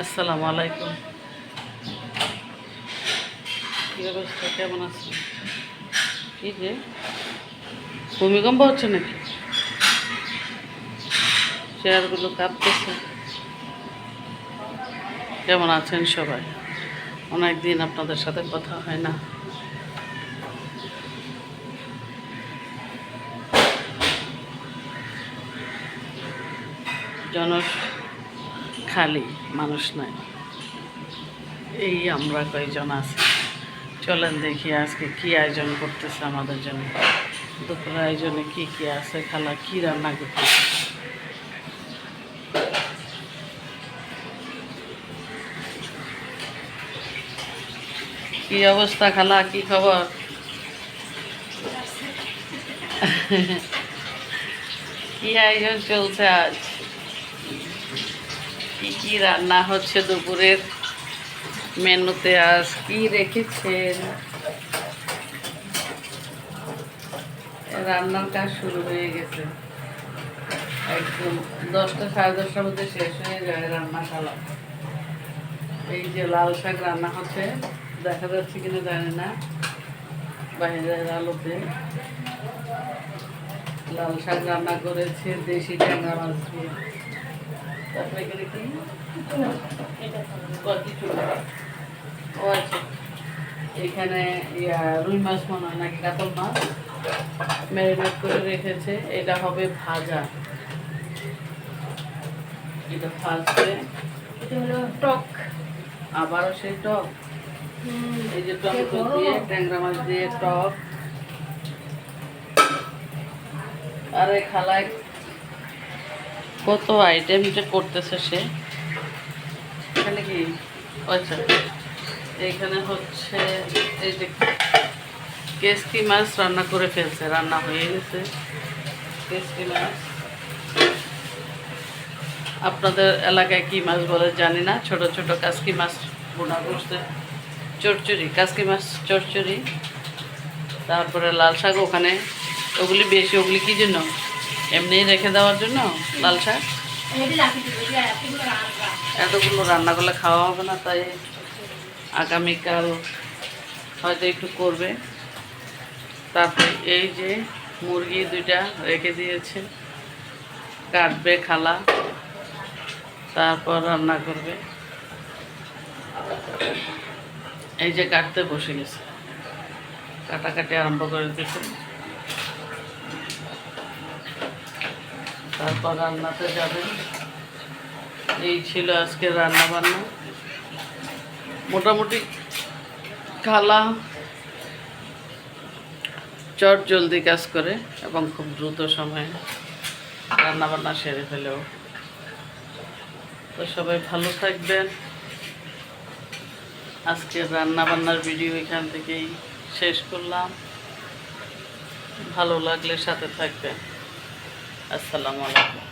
আসসালামু আলাইকুম অবস্থা? কেমন যে? ভূমিকম্প হচ্ছে নাকি? চেয়ারগুলো কাঁপতেছে। কেমন আছেন সবাই? অনেক দিন আপনাদের সাথে কথা হয় না। জন খালি, মানুষ নাই এই আমরা কয়জন আছি? চলেন দেখি আজকে কি আয়োজন করতেছে আমাদের জন্য। দুপুর আয়োজনে কি কি আছে, খালা কি রান্না করতেছে? কি অবস্থা খালা, কি খবর? কি আয়োজন চলছে আজ? কি কি রান্না হচ্ছে দুপুরের মেনুতে আজ? কি রেখেছেন? রান্নার কাজ শুরু হয়ে গেছে। একদম দশটা সাড়ে দশটার মধ্যে শেষ হয়ে যায় রান্না খালা এই যে লাল শাক রান্না হচ্ছে, দেখা যাচ্ছে কিনা জানি না, বাইরের আলোতে। লাল শাক রান্না করেছে দেশি ট্যাংরা মাছ দিয়ে। তারপরে এখানে কি ও আচ্ছা এখানে রুই মাছ মনে হয় নাকি কাতল মাছ? ম্যারিনেট করে রেখেছে। এটা হবে ভাজা। এটা ভাজবে এটা হলো টক। আবারও সেই টক। এই যে টমেটো দিয়ে ট্যাংরা মাছ দিয়ে টক। আরে খালায় কত আইটেম যে করতেছে সে। এখানে কি? আচ্ছা এইখানে হচ্ছে এই যে কেসকি মাছ রান্না করে ফেলছে রান্না হয়ে গেছে। কেসকি মাছ। আপনাদের এলাকায় কি মাছ বলে জানি না ছোট ছোট কাসকি মাছ বোনা করছে। চচ্চড়ি কাসকি মাছ চচ্চড়ি তারপরে লাল শাক ওখানে ওগুলি বেশি ওগুলি কি জন্য? এমনিই রেখে দেওয়ার জন্য লাল শাক? এতগুলো রান্না করলে খাওয়া হবে না, তাই আগামীকাল হয়তো একটু করবে। তারপর এই যে মুরগি দুইটা রেখে দিয়েছে, কাটবে খালা, তারপর রান্না করবে। এই যে কাটতে বসে গেছে, কাটাকাটি আরম্ভ করে দিয়েছে। তারপর রান্নাতে যাবে। এই ছিল আজকে রান্না বান্না মোটামুটি খালা চট জলদি কাজ করে এবং খুব দ্রুত সময়ে রান্না বান্না সেরে ফেলেও। তো সবাই ভালো থাকবেন। আজকে রান্না বান্নার ভিডিও এখান থেকেই শেষ করলাম। ভালো লাগলে সাথে থাকবেন। আসসালামু আলাইকুম।